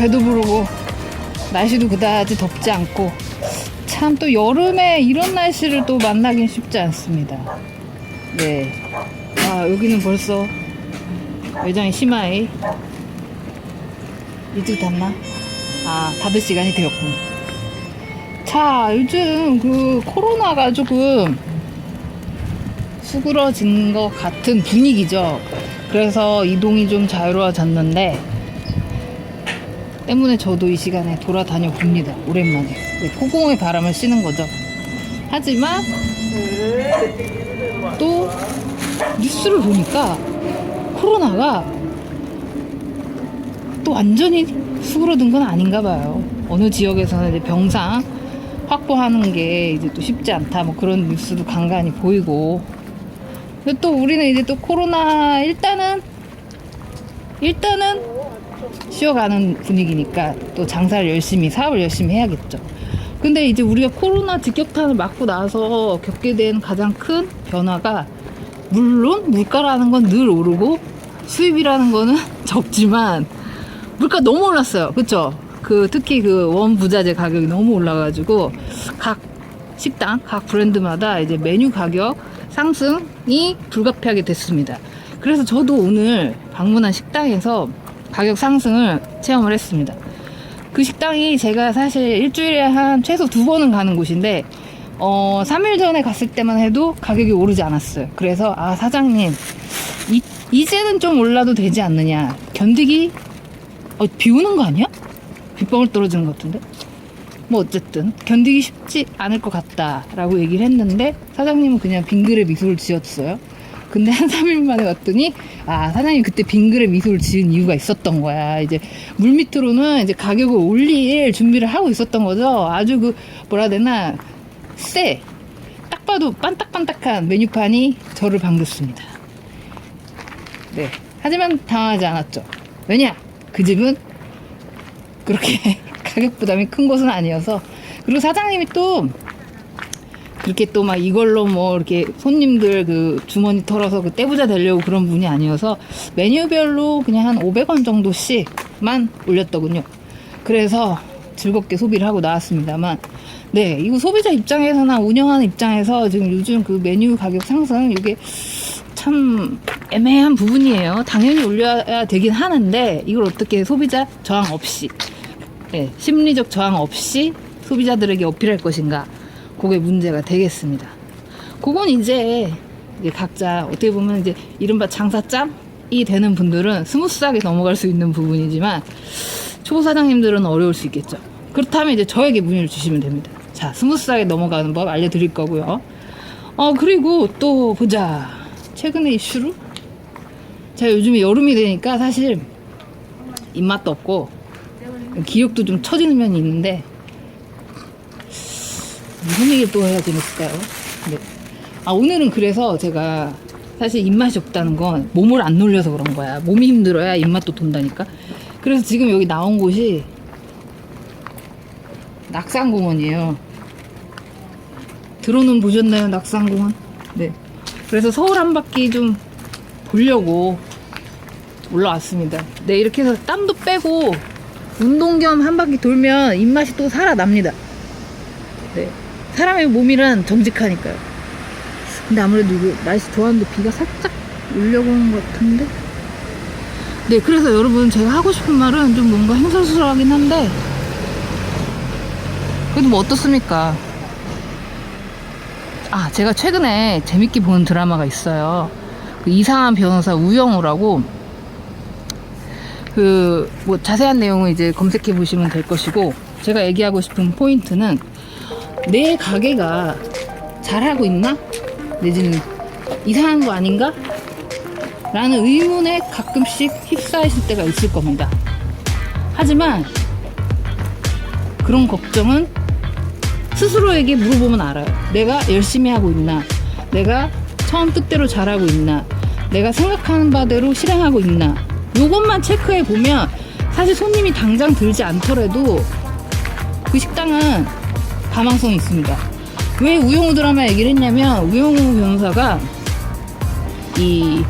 배도 부르고 날씨도 그다지 덥지 않고 참 또 여름에 이런 날씨를 또 만나긴 쉽지 않습니다. 네. 아 여기는 벌써 매장이 심하이 일찍 닫나? 아 닫을 시간이 되었군. 자 요즘 그 코로나가 조금 수그러진 것 같은 분위기죠. 그래서 이동이 좀 자유로워졌는데 때문에 저도 이 시간에 돌아다녀 봅니다. 오랜만에 네, 포공의 바람을 쐬는 거죠. 하지만 또 뉴스를 보니까 코로나가 또 완전히 수그러든 건 아닌가 봐요. 어느 지역에서는 이제 병상 확보하는 게 이제 또 쉽지 않다 뭐 그런 뉴스도 간간히 보이고 근데 또 우리는 이제 또 코로나 일단은 일단은 쉬어가는 분위기니까 또 장사를 열심히 사업을 열심히 해야겠죠. 근데 이제 우리가 코로나 직격탄을 맞고 나서 겪게 된 가장 큰 변화가 물론 물가라는 건 늘 오르고 수입이라는 거는 적지만 물가 너무 올랐어요. 그쵸? 그 특히 그 원부자재 가격이 너무 올라가지고 각 식당, 각 브랜드마다 이제 메뉴 가격 상승이 불가피하게 됐습니다. 그래서 저도 오늘 방문한 식당에서 가격 상승을 체험을 했습니다. 그 식당이 제가 사실 일주일에 한 최소 두 번은 가는 곳인데, 어, 3일 전에 갔을 때만 해도 가격이 오르지 않았어요. 그래서, 아, 사장님, 이, 이제는 좀 올라도 되지 않느냐. 견디기, 어, 비 오는 거 아니야? 빗방울 떨어지는 것 같은데? 뭐 어쨌든 견디기 쉽지 않을 것 같다라고 얘기를 했는데 사장님은 그냥 빙그레 미소를 지었어요. 근데 한 3일 만에 왔더니 아 사장님 그때 빙그레 미소를 지은 이유가 있었던 거야. 이제 물 밑으로는 이제 가격을 올릴 준비를 하고 있었던 거죠. 아주 그 뭐라 해야 되나 쎄. 딱 봐도 반딱반딱한 메뉴판이 저를 반겼습니다. 네. 하지만 당하지 않았죠. 왜냐? 그 집은 그렇게 가격 부담이 큰 곳은 아니어서 그리고 사장님이 또 그렇게 또 막 이걸로 뭐 이렇게 손님들 그 주머니 털어서 그 떼부자 되려고 그런 분이 아니어서 메뉴별로 그냥 한 500원 정도씩만 올렸더군요. 그래서 즐겁게 소비를 하고 나왔습니다만 네 이거 소비자 입장에서나 운영하는 입장에서 지금 요즘 그 메뉴 가격 상승 이게 참 애매한 부분이에요. 당연히 올려야 되긴 하는데 이걸 어떻게 소비자 저항 없이 네, 심리적 저항 없이 소비자들에게 어필할 것인가 그게 문제가 되겠습니다. 그건 이제 각자 어떻게 보면 이제 이른바 장사짬이 되는 분들은 스무스하게 넘어갈 수 있는 부분이지만 초보 사장님들은 어려울 수 있겠죠. 그렇다면 이제 저에게 문의를 주시면 됩니다. 자, 스무스하게 넘어가는 법 알려드릴 거고요. 어 그리고 또 보자. 최근에 이슈로 제가 요즘에 여름이 되니까 사실 입맛도 없고 기억도 좀 처지는 면이 있는데 무슨 얘기를 또 해야 재밌을까요? 네. 아 오늘은 그래서 제가 사실 입맛이 없다는 건 몸을 안 놀려서 그런 거야. 몸이 힘들어야 입맛도 돈다니까. 그래서 지금 여기 나온 곳이 낙산공원이에요. 들어는 보셨나요, 낙산공원? 네. 그래서 서울 한 바퀴 좀 보려고 올라왔습니다. 네, 이렇게 해서 땀도 빼고 운동 겸 한 바퀴 돌면 입맛이 또 살아납니다. 네. 사람의 몸이란 정직하니까요. 근데 아무래도 이거 날씨 좋았는데 비가 살짝 오려고 하는 것 같은데? 네, 그래서 여러분 제가 하고 싶은 말은 좀 뭔가 행설수설하긴 한데 그래도 뭐 어떻습니까? 아, 제가 최근에 재밌게 본 드라마가 있어요. 그 이상한 변호사 우영우라고 그 뭐 자세한 내용은 이제 검색해 보시면 될 것이고 제가 얘기하고 싶은 포인트는 내 가게가 잘하고 있나? 내지는 이상한 거 아닌가? 라는 의문에 가끔씩 휩싸이실 때가 있을 겁니다. 하지만 그런 걱정은 스스로에게 물어보면 알아요. 내가 열심히 하고 있나? 내가 처음 뜻대로 잘하고 있나? 내가 생각하는 바대로 실행하고 있나? 요것만 체크해 보면 사실 손님이 당장 들지 않더라도 그 식당은 가망성이 있습니다. 왜 우영우 드라마 얘기를 했냐면 우영우 변호사가 이,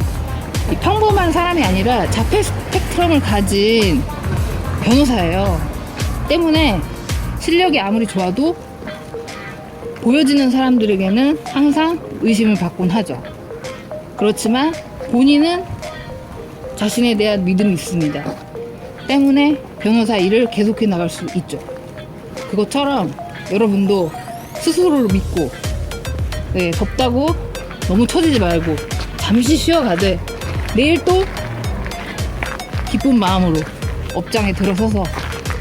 이 평범한 사람이 아니라 자폐 스펙트럼을 가진 변호사예요. 때문에 실력이 아무리 좋아도 보여지는 사람들에게는 항상 의심을 받곤 하죠. 그렇지만 본인은 자신에 대한 믿음이 있습니다. 때문에 변호사 일을 계속해 나갈 수 있죠. 그것처럼 여러분도 스스로를 믿고 네, 덥다고 너무 처지지 말고 잠시 쉬어가되 내일 또 기쁜 마음으로 업장에 들어서서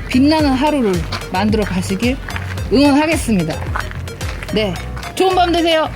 빛나는 하루를 만들어 가시길 응원하겠습니다. 네, 좋은 밤 되세요.